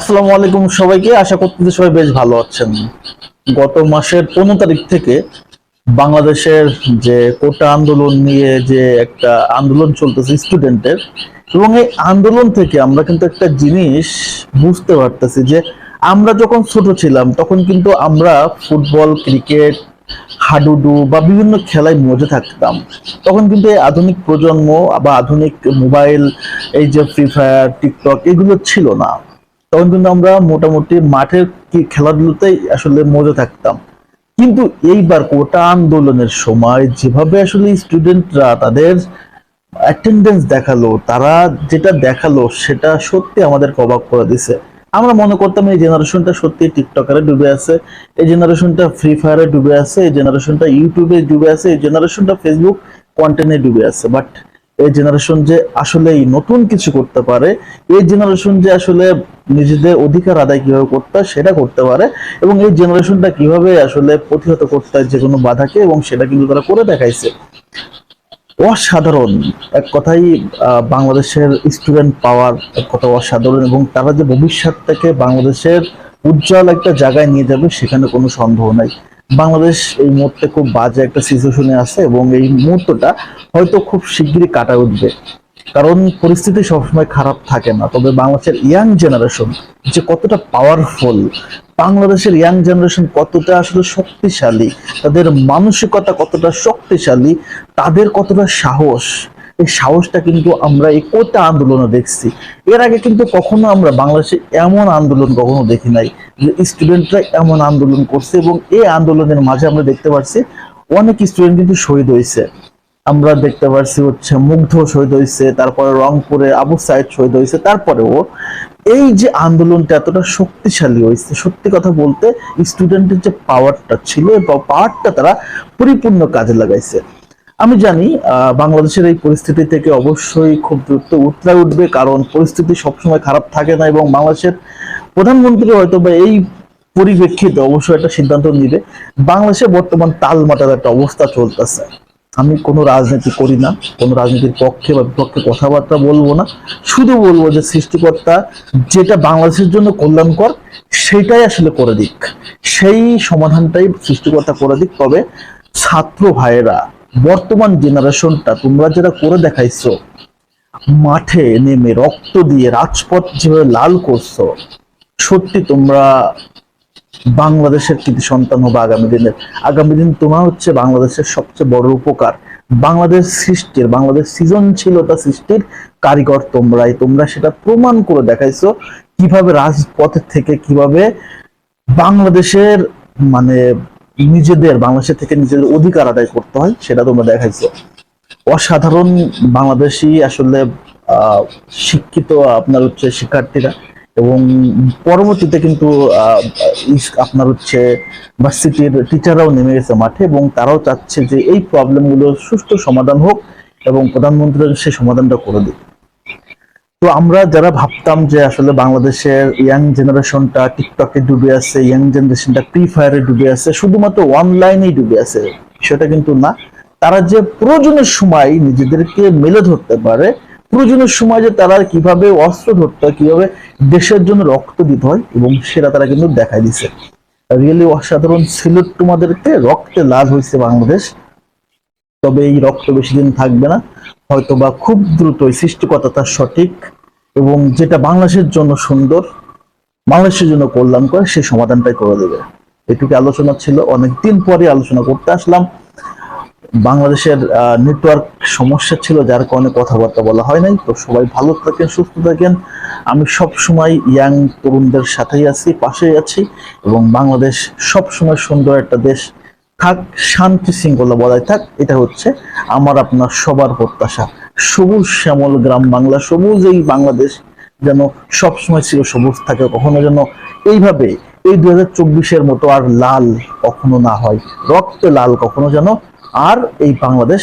আসসালামু আলাইকুম সবাইকে। আশা করতেছি সবাই বেশ ভালো আছেন। গত মাসের পনেরো তারিখ থেকে বাংলাদেশের যে কোটা আন্দোলন নিয়ে যে একটা আন্দোলন চলতেছে স্টুডেন্টের এবং এই আন্দোলন থেকে আমরা কিন্তু একটা জিনিস বুঝতে পারতেছি যে আমরা যখন ছোট ছিলাম, তখন কিন্তু আমরা ফুটবল, ক্রিকেট, হাডুডু বা বিভিন্ন খেলায় মজে থাকতাম। তখন কিন্তু এই আধুনিক প্রজন্ম বা আধুনিক মোবাইল, এই যে ফ্রি ফায়ার, টিকটক, এগুলো ছিল না। তখন কিন্তু আমরা মোটামুটি মাঠের খেলাধুলোতেই আসলে মজে থাকতাম। কিন্তু এইবার কোটা আন্দোলনের সময় যেভাবে আসলে স্টুডেন্টরা তাদের অ্যাটেন্ডেন্স দেখাল, তারা যেটা দেখাল সেটা সত্যি আমাদের অবাক করে দিছে। আমরা মনে করতাম এই জেনারেশনটা সত্যি টিকটকারে ডুবে আছে, এই জেনারেশনটা ফ্রি ফায়ারে ডুবে আছে, এই জেনারেশনটা ইউটিউবে ডুবে আছে, এই জেনারেশনটা ফেসবুক কন্টেন্টে ডুবে আছে। বাট এই জেনারেশন যে আসলে নতুন কিছু করতে পারে, এই জেনারেশন যে আসলে নিজেদের অধিকার আদায় কীভাবে করতে হয় সেটা করতে পারে এবং এই জেনারেশনটা কীভাবে আসলে প্রতিহত করতে হয় যে কোনো বাধাকে এবং সেটা কিন্তু তারা করে দেখাইছে। অসাধারণ এক কথাই বাংলাদেশের স্টুডেন্ট পাওয়ার এক কথা অসাধারণ এবং তারা যে ভবিষ্যৎটাকে বাংলাদেশের উজ্জ্বল একটা জায়গায় নিয়ে যাবে সেখানে কোনো সন্দেহ নাই। বাংলাদেশ এই মুহূর্তে খুব বাজে একটা সিচুয়েশনে আছে এবং এই মুহূর্তটা হয়তো খুব শিগগিরই কাটা উঠবে। কারণ পরিস্থিতি সবসময় খারাপ থাকে না। তবে বাংলাদেশের ইয়াং জেনারেশন যে কতটা পাওয়ারফুল বাংলাদেশের ইয়াং জেনারেশন কতটা আসলে শক্তিশালী, তাদের মানসিকতা কতটা শক্তিশালী, তাদের কতটা সাহস এই সাহসটা কিন্তু আমরা এই কোটা আন্দোলনে দেখছি। এর আগে কিন্তু কখনো আমরা বাংলাদেশে এমন আন্দোলন কখনো দেখি নাই যে স্টুডেন্টরা এমন আন্দোলন করছে এবং এই আন্দোলনের মাঝে আমরা দেখতে পাচ্ছি অনেক স্টুডেন্ট কিন্তু শহীদ হয়েছে। আমরা দেখতে পাচ্ছি হচ্ছে মুগ্ধ শহীদ হয়েছে, তারপরে রংপুরে আবু সাইদ শহীদ হয়েছে, তারপরেও এই যে আন্দোলনটা এতটা শক্তিশালী হয়েছে, সত্যি কথা বলতে স্টুডেন্টের যে পাওয়ারটা ছিল পাওয়ারটা তারা পরিপূর্ণ কাজে লাগাইছে। আমি জানি বাংলাদেশের এই পরিস্থিতি থেকে অবশ্যই খুব দ্রুত উতরা উঠবে, কারণ পরিস্থিতি সবসময় খারাপ থাকে না এবং বাংলাদেশের প্রধানমন্ত্রী হয়তো বা এই পরিপ্রেক্ষিতে অবশ্যই একটা সিদ্ধান্ত নিবে। বাংলাদেশে বর্তমান তাল তালমাটার একটা অবস্থা চলতেছে। আমি কোনো রাজনীতি করি না, কোনো রাজনীতির পক্ষে বা বিপক্ষে কথাবার্তা বলব না। শুধু বলব যে সৃষ্টিকর্তা যেটা বাংলাদেশের জন্য কল্যাণকর, সেটাই আসলে করে দিক। সেই সমাধানটাই সৃষ্টিকর্তা করে দিক। তবে ছাত্র ভাইয়েরা বর্তমান জেনারেশনটা তোমরা যেটা করে দেখাইছো, মাঠে নেমে রক্ত দিয়ে রাজপথ যেভাবে লাল করছ, সত্যি তোমরা বাংলাদেশের কৃতি সন্তান হবে আগামী দিনের। আগামী দিন তোমার হচ্ছে বাংলাদেশের সবচেয়ে বড় উপকার। বাংলাদেশ সৃষ্টির, বাংলাদেশ সৃজনশীলতা সৃষ্টির কারিগর তোমরাই। তোমরা সেটা প্রমাণ করে দেখাইছো কীভাবে রাজপথের থেকে কীভাবে বাংলাদেশের মানে নিজেদের, বাংলাদেশের থেকে নিজেদের অধিকার আদায় করতে হয়, সেটা তোমরা দেখাইছো। অসাধারণ বাংলাদেশি আসলে শিক্ষিত আপনার হচ্ছে শিক্ষার্থীরা এবং পরবর্তীতে কিন্তু আপনার হচ্ছে ভার্সিটির টিচাররাও নেমে গেছে মাঠে এবং তারাও চাচ্ছে যে এই প্রবলেমগুলো সুষ্ঠু সমাধান হোক এবং প্রধানমন্ত্রী সেই সমাধানটা করে দিক। তো আমরা যারা ভাবতাম যে আসলে বাংলাদেশের ইয়াং জেনারেশনটা টিকটকে ডুবে আছে ইয়াং জেনারেশনটা ফ্রি ফায়ারে ডুবে আছে, শুধুমাত্র অনলাইনেই ডুবে আছে সেটা কিন্তু না। তারা যে প্রয়োজনের সময় নিজেদেরকে মেলে ধরতে পারে, প্রয়োজনের সময় যে তারা কীভাবে অস্ত্র ধরতে হয়, কীভাবে দেশের জন্য রক্ত দিতে হয়, এবং সেটা তারা কিন্তু দেখাই দিছে। রিয়েলি অসাধারণ ছিল তোমাদেরকে, রক্তে লাল হয়েছে বাংলাদেশ। তবে এই রক্ত বেশি দিন থাকবে না। হয়তো বা খুব দ্রুত এই সৃষ্টিকর্তা সঠিক এবং যেটা বাংলাদেশের জন্য সুন্দর, বাংলাদেশের জন্য কল্যাণ করে সেই সমাধানটাই করে দেবে। এটুকু আলোচনা ছিল। অনেকদিন পরে আলোচনা করতে আসলাম। বাংলাদেশের নেটওয়ার্ক সমস্যা ছিল, যার কারণে কথাবার্তা বলা হয় নাই। তো সবাই ভালো থাকেন, সুস্থ থাকেন। আমি সব সময় ইয়াং তরুণদের সাথেই আছি, পাশেই আছি এবং বাংলাদেশ সব সময় সুন্দর একটা দেশ থাক, শান্তি শৃঙ্খলা বজায় থাক, এটা হচ্ছে আমার আপনার সবার প্রত্যাশা। সবুজ শ্যামল গ্রাম বাংলা, সবুজ এই বাংলাদেশ যেন সবসময় ছিল সবুজ থাকে, কখনো যেন এইভাবে এই দু হাজার চব্বিশের মতো আর লাল কখনো না হয়, রক্ত লাল কখনো যেন, আর এই বাংলাদেশ